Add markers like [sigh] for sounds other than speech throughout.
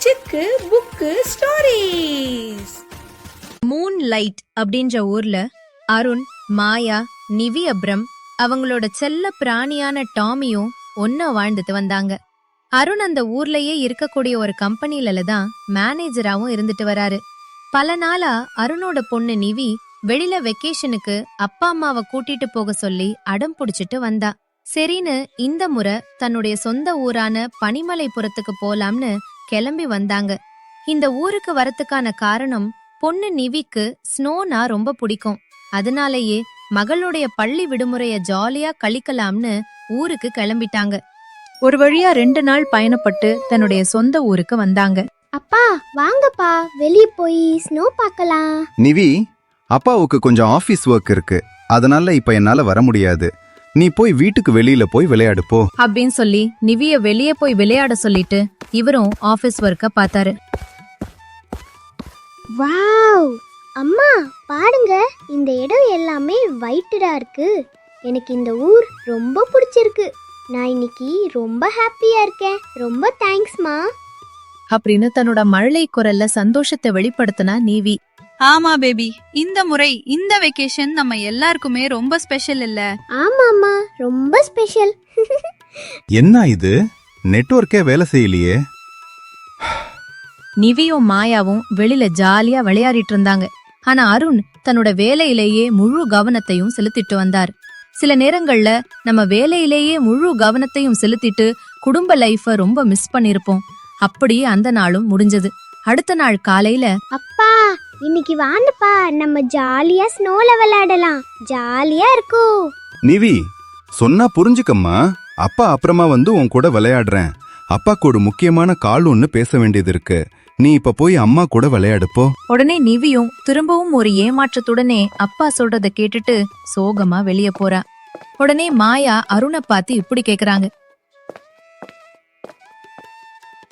சிக்கு Bukku stories moonlight அப்படின்ற ஊர்ல அருண் மாயா நிவி அப்ரம் அவங்களோட செல்ல பிராணியான டாமியும் ஒன்னா வாழ்ந்துட்டு வந்தாங்க. அருண் அந்த ஊர்லயே இருக்கக்கூடிய ஒரு கம்பெனில தான் மேனேஜராவும் இருந்துட்டு வராரு. பல நாளா அருணோட பொண்ணு நிவி வெளியில வெக்கேஷனுக்கு அப்பா அம்மாவை கூட்டிட்டு போக சொல்லி அடம் புடிச்சிட்டு வந்தா. சரின்னு இந்த முறை தன்னுடைய சொந்த ஊரான பனிமலைபுரத்துக்கு போலாம்னு கிளம்பி வந்தாங்க. இந்த ஊருக்கு வரத்துக்கான காரணம் பொண்ணு நிவிக்கு ஸ்னோனா ரொம்ப பிடிக்கும். அதனாலேயே மகளுடைய பள்ளி விடுமுறைய ஜாலியா கழிக்கலாம்னு ஊருக்கு கிளம்பிட்டாங்க. ஒரு வழியா ரெண்டு நாள் பயணப்பட்டு தன்னுடைய சொந்த ஊருக்கு வந்தாங்க. அப்பா வாங்கப்பா. வெளிய போய் ஸ்னோ பார்க்கலாம். நிவி அப்பாவுக்கு கொஞ்சம் ஆபீஸ் ஒர்க் இருக்கு. அதனால இப்ப என்னால வர முடியாது. நீ போய் வீட்டுக்கு வெளியில போய் விளையாடு போ. அப்படின்னு சொல்லி நிவிய வெளியே போய் விளையாட சொல்லிட்டு இவரும் ஆபீஸ் ஒர்க்க பார்த்தாரு. வாவ்! அம்மா பாருங்க இந்த இடம் எல்லாமே வைட்டடா இருக்கு. எனக்கு இந்த ஊர் ரொம்ப பிடிச்சிருக்கு. நான் இன்னைக்கு ரொம்ப ஹாப்பியா இருக்கேன். ரொம்ப தேங்க்ஸ்மா அப்படின்னு தன்னோட மழலை குரல்ல சந்தோஷத்தை வெளிப்படுத்தினா நிவி. ஆமா பேபி இந்த முறை இந்த வெக்கேஷன் நம்ம எல்லாருக்குமே ரொம்ப ஸ்பெஷல் இல்ல. ஆமாம்மா ரொம்ப ஸ்பெஷல் என்ன இது? நெட்வொர்க்கே வேலை செய்யலையே. நிவியும் மாயாவும் வெளியில ஜாலியா விளையாடிட்டு இருந்தாங்க. ஆனா அருண் தன்னோட வேலையிலேயே முழு கவனத்தையும் செலுத்திட்டு வந்தார். சில நேரங்கள்ல நம்ம வேலையிலேயே முழு கவனத்தையும் செலுத்திட்டு குடும்ப லைஃப ரொம்ப மிஸ் பண்ணிருப்போம். அப்படி அந்த நாளும் முடிஞ்சது. அடுத்த நாள் காலையில அப்பா இன்னைக்கு வாங்கப்பா. நம்ம ஜாலியா ஸ்னோல விளையாடலாம். ஜாலியா இருக்கும் நிவி சொன்னா புரிஞ்சுக்கம்மா. அப்பா அப்புறமா வந்து உன் கூட விளையாடுறேன். அப்பாக்கு ஒரு முக்கியமான கால் ஒன்னு பேச வேண்டியது இருக்கு. நீ இப்ப போய் அம்மா கூட விளையாடு போ. உடனே நிவியும் திரும்பவும் ஒரு ஏமாற்றத்துடனே அப்பா சொல்றத கேட்டுட்டு சோகமா வெளிய போறா. உடனே மாயா அருணை பார்த்து இப்படி கேக்குறாங்க.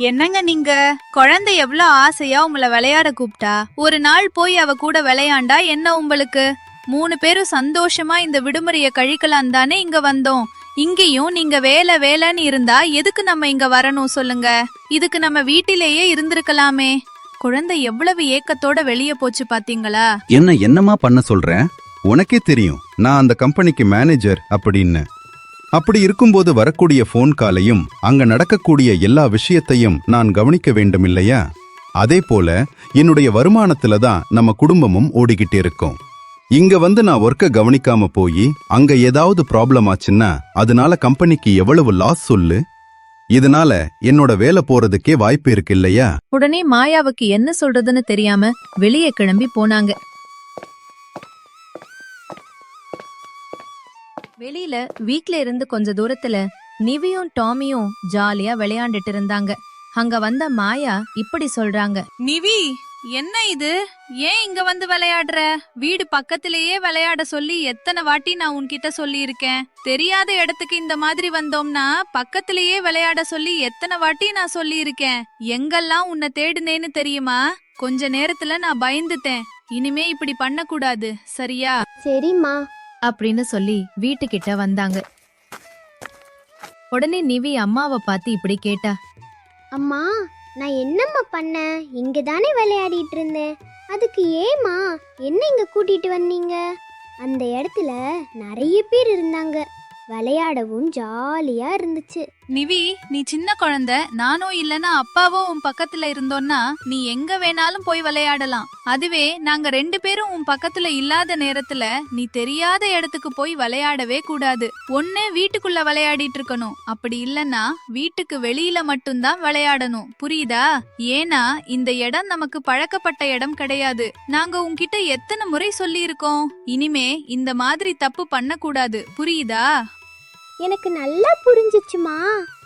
என்னங்க நீங்க? குழந்தை எவ்வளவு ஆசையா உங்களை விளையாட கூப்பிட்டா? ஒரு நாள் போய் அவ கூட விளையாண்டா என்ன உங்களுக்கு? மூணு பேரும் சந்தோஷமா இந்த விடுமுறைய கழிக்கலாம் தானே இங்க வந்தோம். இங்கேயும் நீங்க வேலை வேலைன்னு இருந்தா எதுக்கு நம்ம இங்க வரணும் சொல்லுங்க? இதுக்கு நம்ம வீட்டிலேயே இருந்திருக்கலாமே. குழந்தை எவ்வளவு ஏக்கத்தோட வெளிய போச்சு பாத்தீங்களா? என்ன என்னமா பண்ண சொல்றேன் உனக்கே தெரியும். நான் அந்த கம்பெனிக்கு மேனேஜர் அப்படின்னு. அப்படி இருக்கும்போது வரக்கூடிய ஃபோன் காலையும் அங்க நடக்கக்கூடிய எல்லா விஷயத்தையும் நான் கவனிக்க வேண்டும் இல்லையா அதே போல என்னுடைய வருமானத்துல தான் நம்ம குடும்பமும் ஓடிக்கிட்டு இருக்கோம். இங்க வந்து நான் ஒர்க்கை கவனிக்காம போய் அங்க ஏதாவது ப்ராப்ளம் ஆச்சுன்னா அதனால கம்பெனிக்கு எவ்வளவு லாஸ் சொல்லு? இதனால என்னோட வேலை போறதுக்கே வாய்ப்பு இருக்கு இல்லையா? உடனே மாயாவுக்கு என்ன சொல்றதுன்னு தெரியாம வெளியே கிளம்பி போனாங்க. வெளியில வீட்ல இருந்து கொஞ்ச தூரத்துல நிவியும் டாமியும் ஜாலியா விளையாண்டுட்டு இருந்தாங்க. அங்க வந்த மாயா இப்படி சொல்றாங்க. நிவி என்ன இது? ஏன் இங்க வந்து விளையாடுற? வீடு பக்கத்திலேயே விளையாட சொல்லி எத்தனை வாட்டி நான் உன்கிட்ட சொல்லி இருக்கேன் தெரியாத இடத்துக்கு இந்த மாதிரி வந்தோம்னா பக்கத்திலேயே விளையாட சொல்லி எத்தனை வாட்டி நான் சொல்லி இருக்கேன் எங்கெல்லாம் உன்னை தேடுனேன்னு தெரியுமா? கொஞ்ச நேரத்துல நான் பயந்துட்டேன். இனிமே இப்படி பண்ணக்கூடாது சரியா? சரிம்மா. அப்படின்னு சொல்லி வீட்டுக்கிட்ட வந்தாங்க. உடனே நிவி அம்மாவை பார்த்து இப்படி கேட்டா. அம்மா நான் என்னம்மா பண்ணேன் இங்க தானே விளையாடிட்டு இருந்தேன். அதுக்கு ஏமா என்ன இங்க கூட்டிட்டு வந்தீங்க? அந்த இடத்துல நிறைய பேர் இருந்தாங்க. விளையாடவும் ஜாலியா இருந்துச்சு. நிவி நீ சின்ன குழந்தை நானும் இல்லனா அப்பாவோ உன் பக்கத்துல இருந்தோன்னா நீ எங்க வேணாலும் போய் விளையாடலாம். அதுவே நாங்க ரெண்டு பேரும் உன் பக்கத்துல இல்லாத நேரத்துல நீ தெரியாத இடத்துக்கு போய் விளையாடவே கூடாது. ஒண்ணே வீட்டுக்குள்ள விளையாடிட்டு இருக்கணும். அப்படி இல்லனா வீட்டுக்கு வெளியில மட்டும்தான் விளையாடணும். புரியுதா? ஏன்னா இந்த இடம் நமக்கு பழக்கப்பட்ட இடம் கிடையாது. நாங்க உன்கிட்ட எத்தனை முறை சொல்லி இருக்கோம் இனிமே இந்த மாதிரி தப்பு பண்ணக்கூடாது. புரியுதா? எனக்கு நல்லா புரிஞ்சிச்சுமா.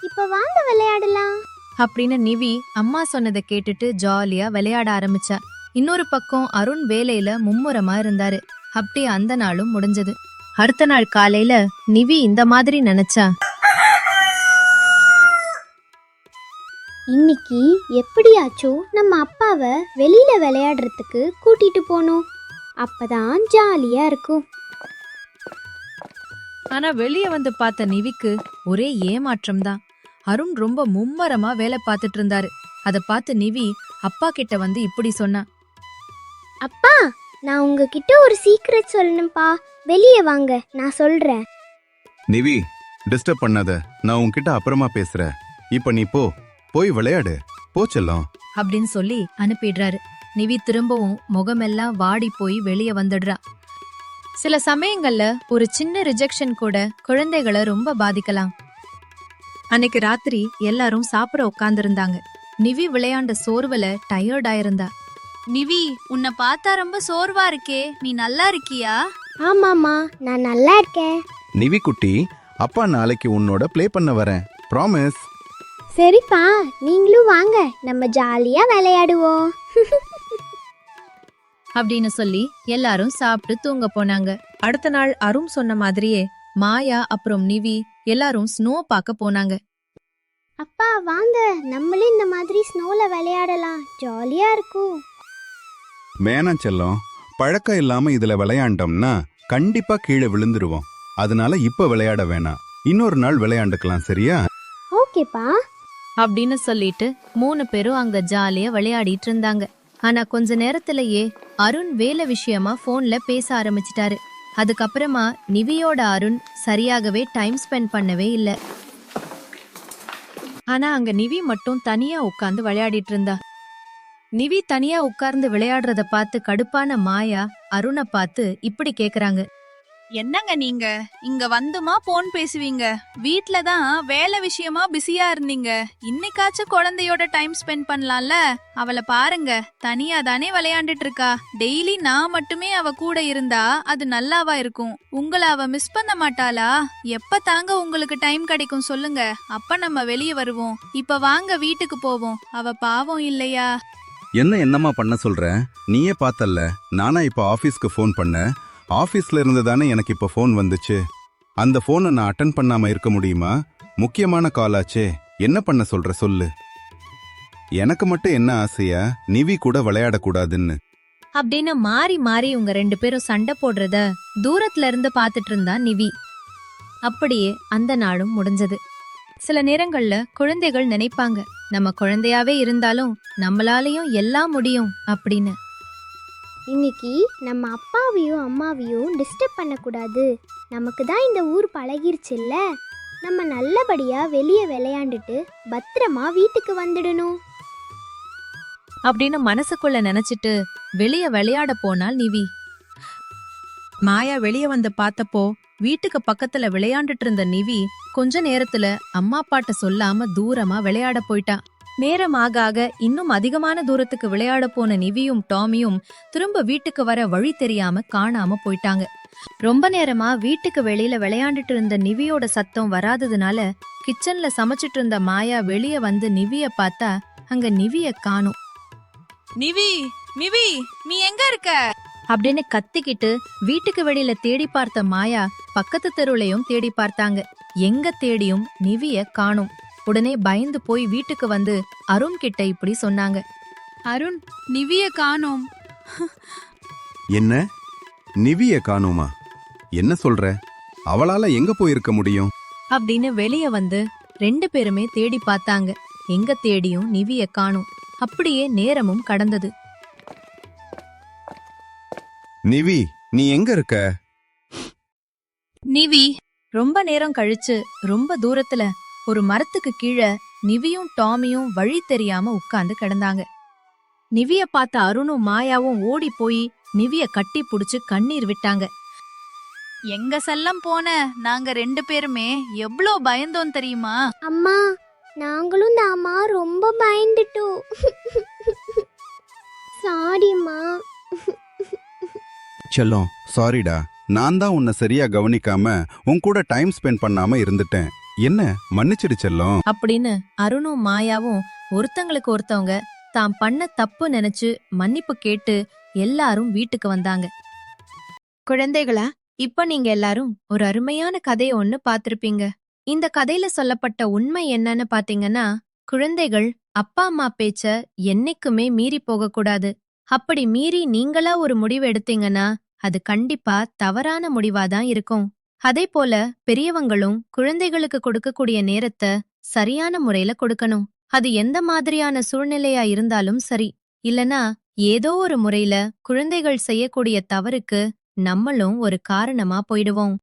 இப்ப வாங்க விளையாடலாம். அப்படின்னு நிவி அம்மா சொன்னதை கேட்டுட்டு ஜாலியா விளையாட ஆரம்பிச்சா. இன்னொரு பக்கம் அருண் வேலையில மும்முரமா இருந்தாரு. அப்படி அந்த நாளும் முடிஞ்சது. அடுத்த நாள் காலையில நிவி இந்த மாதிரி நினைச்சா. இன்னைக்கு எப்படியாச்சும் நம்ம அப்பாவை வெளியில விளையாடுறதுக்கு கூட்டிட்டு போகணும் அப்பதான் ஜாலியா இருக்கும். ஆனா வெளிய வந்து பார்த்த நிவிக்கு ஒரே ஏமாற்றம் தான் அருண் ரொம்ப மும்மரமா வேலை பார்த்துட்டு இருந்தாரு. அத பார்த்து நிவி அப்பா கிட்ட வந்து இப்படி சொன்னா. அப்பா நான் உங்ககிட்ட ஒரு சீக்ரெட் சொல்லணும்ப்பா. வெளியே வாங்க நான் சொல்றேன். நிவி டிஸ்டர்ப் பண்ணாத. நான் உன்கிட்ட அப்புறமா பேசுறேன். இப்ப நீ போ. போய் விளையாடு. போ செல்லம். அப்படின்னு சொல்லி அனுப்பிடுறாரு. நிவி திரும்பவும் முகமெல்லாம் வாடி போய் வெளியே வந்துடுறா. சில சமயங்கள்ல ஒரு சின்ன ரிஜெக்ஷன் கூட குழந்தைகளை ரொம்ப பாதிக்கலாம். அன்னைக்கு ராத்திரி எல்லாரும் சாப்பிட உட்கார்ந்திருந்தாங்க. நிவி விளையாண்ட சோர்வுல டயர்ட் ஆயிருந்தா. நிவி உன்னை பார்த்தா ரொம்ப சோர்வா இருக்கே. நீ நல்லா இருக்கியா? ஆமாம்மா நான் நல்லா இருக்கேன். நிவி குட்டி அப்பா நாளைக்கு உன்னோட ப்ளே பண்ண வரேன். ப்ராமிஸ் சரிப்பா நீங்களும் வாங்க. நம்ம ஜாலியா விளையாடுவோம். [laughs] அப்படின்னு சொல்லி எல்லாரும் சாப்பிட்டு தூங்க போனாங்க. அடுத்த நாள் அருண் சொன்ன மாதிரியே மாயா அப்புறம் நிவி எல்லாரும் ஸ்னோ பார்க்க போனாங்க. அப்பா வாங்க. நம்மளும் இந்த மாதிரி ஸ்னோல விளையாடலாம். ஜாலியா இருக்கும். வேணாம் செல்லம் பழக்கம் இல்லாம இதுல விளையாண்டோம்னா கண்டிப்பா கீழே விழுந்துருவோம். அதனால இப்ப விளையாட வேணாம். இன்னொரு நாள் விளையாண்டுக்கலாம் சரியா? ஓகேப்பா. அப்படின்னு சொல்லிட்டு மூணு பேரும் அங்க ஜாலியா விளையாடிட்டு இருந்தாங்க. ஆனா கொஞ்ச நேரத்திலேயே அருண் வேலை விஷயமா போன்ல பேச ஆரம்பிச்சிட்டாரு. அதுக்கப்புறமா நிவியோட அருண் சரியாகவே டைம் ஸ்பெண்ட் பண்ணவே இல்ல. ஆனா அங்க நிவி மட்டும் தனியா உட்கார்ந்து விளையாடிட்டு இருந்தா. நிவி தனியா உட்கார்ந்து விளையாடுறத பார்த்து கடுப்பான மாயா அருணை பார்த்து இப்படி கேக்குறாங்க. என்னங்க நீங்க? இங்க வந்துமா போன் பேசுவீங்க? வீட்ல தான் வேலை விஷயமா பிஸியா இருந்தீங்க. இன்னைக்காச்சும் குழந்தையோட டைம் ஸ்பெண்ட் பண்ணலாம்ல? அவளை பாருங்க. தனியா தானே விளையாண்டுட்டு இருக்கா. டெய்லி நான் மட்டுமே அவ கூட இருந்தா அது நல்லாவா இருக்கும்? உங்களை அவ மிஸ் பண்ண மாட்டாளா? எப்ப தாங்க உங்களுக்கு டைம் கிடைக்கும் சொல்லுங்க. அப்ப நம்ம வெளியே வருவோம். இப்ப வாங்க வீட்டுக்கு போவோம். அவ பாவம் இல்லையா? என்ன என்னம்மா பண்ண சொல்ற? நீயே பார்த்தல்ல. நானா இப்ப ஆபீஸ்க்கு ஃபோன் பண்ண ஆஃபீஸில் இருந்து தானே எனக்கு இப்போ ஃபோன் வந்துச்சு? அந்த ஃபோனை நான் அட்டன் பண்ணாமல் இருக்க முடியுமா? முக்கியமான கால் ஆச்சே. என்ன பண்ண சொல்கிற சொல்லு. எனக்கு மட்டும் என்ன ஆசையா? நிவி கூட விளையாடக்கூடாதுன்னு அப்படின்னு மாறி மாறி உங்க ரெண்டு பேரும் சண்டை போடுறத தூரத்துல இருந்து பார்த்துட்டு இருந்தா நிவி. அப்படியே அந்த நாளும் முடிஞ்சது. சில நேரங்கள்ல குழந்தைகள் நினைப்பாங்க நம்ம குழந்தையாவே இருந்தாலும் நம்மளாலையும் எல்லாம் முடியும் அப்படின்னு. இன்னைக்கு நம்ம அப்பாவையும் அம்மாவையும் டிஸ்டர்ப் பண்ணக்கூடாது. நமக்கு தான் இந்த ஊர் பழகிருச்சுல்ல. நம்ம நல்லபடியாக வெளியே விளையாண்டுட்டு பத்திரமா வீட்டுக்கு வந்துடணும். அப்படின்னு மனசுக்குள்ள நினைச்சிட்டு வெளிய விளையாட போனால் நிவி. மாயா வெளிய வந்து பார்த்தப்போ வீட்டுக்கு பக்கத்துல விளையாண்டுட்டு இருந்த நிவி கொஞ்ச நேரத்துல அம்மா அப்பாட்ட சொல்லாம தூரமா விளையாட போயிட்டான் நேரம் ஆக ஆக இன்னும் அதிகமான தூரத்துக்கு விளையாட போன நிவியும் டாமியும் திரும்ப வீட்டுக்கு வர வழி தெரியாம காணாம போயிட்டாங்க. ரொம்ப நேரமா வீட்டுக்கு வெளியில விளையாண்டுட்டு இருந்த நிவியோட சத்தம் வராததுனால கிச்சன்ல சமைச்சிட்டு இருந்த மாயா வெளிய வந்து நிவிய பார்த்தா அங்க நிவிய காணும். நிவி நிவி நீ எங்க இருக்க? அப்படின்னு கத்திக்கிட்டு வீட்டுக்கு வெளியில தேடி பார்த்த மாயா பக்கத்து தெருவுலயும் தேடி பார்த்தாங்க. எங்க தேடியும் நிவிய காணும். உடனே பயந்து போய் வீட்டுக்கு வந்து அருண் கிட்ட இப்படி சொன்னாங்க. அருண் நிவிய காணோம். என்ன? நிவிய காணோமா? என்ன சொல்ற? அவளால எங்க போயிருக்க முடியும்? அப்படின்னு வெளிய வந்து ரெண்டு பேருமே தேடி பார்த்தாங்க. எங்க தேடியும் நிவிய காணும். அப்படியே நேரமும் கடந்தது. நிவி நீ எங்க இருக்க? நிவி ரொம்ப நேரம் கழிச்சு ரொம்ப தூரத்துல ஒரு மரத்துக்கு கீழே நிவியும் டாமியும் வழி தெரியாம உட்கார்ந்து கிடந்தாங்க. நிவிய பார்த்த அருணும் மாயாவும் ஓடி போய் நிவிய கட்டி புடிச்சு கண்ணீர் விட்டாங்க. எங்க செல்லம் போன? நாங்க ரெண்டு பேருமே எவ்ளோ பயந்தோம் தெரியுமா? அம்மா நாங்களும் தாமா ரொம்ப பயந்துட்டோம். சாரிம்மா செல்லம் சாரிடா நான் தான் உன்னை சரியா கவனிக்காம உன் கூட டைம் ஸ்பெண்ட் பண்ணாம இருந்துட்டேன். என்ன மன்னிச்சிடு செல்லம். அப்படின்னு அருணும் மாயாவும் ஒருத்தங்களுக்கு ஒருத்தவங்க தாம் பண்ண தப்பு நினைச்சு மன்னிப்பு கேட்டு எல்லாரும் வீட்டுக்கு வந்தாங்க. குழந்தைகளா இப்ப நீங்க எல்லாரும் ஒரு அருமையான கதைய ஒண்ணு பாத்திருப்பீங்க இந்த கதையில சொல்லப்பட்ட உண்மை என்னன்னு பாத்தீங்கன்னா குழந்தைகள் அப்பா அம்மா பேச்ச என்னைக்குமே மீறி போகக்கூடாது. அப்படி மீறி நீங்களா ஒரு முடிவு எடுத்தீங்கன்னா அது கண்டிப்பா தவறான முடிவாதான் இருக்கும். அதே போல பெரியவங்களும் குழந்தைகளுக்கு கொடுக்கக்கூடிய நேரத்தை சரியான முறையில கொடுக்கணும். அது எந்த மாதிரியான சூழ்நிலையா இருந்தாலும் சரி. இல்லனா ஏதோ ஒரு முறையில குழந்தைகள் செய்யக்கூடிய தவறுக்கு நம்மளும் ஒரு காரணமா போயிடுவோம்.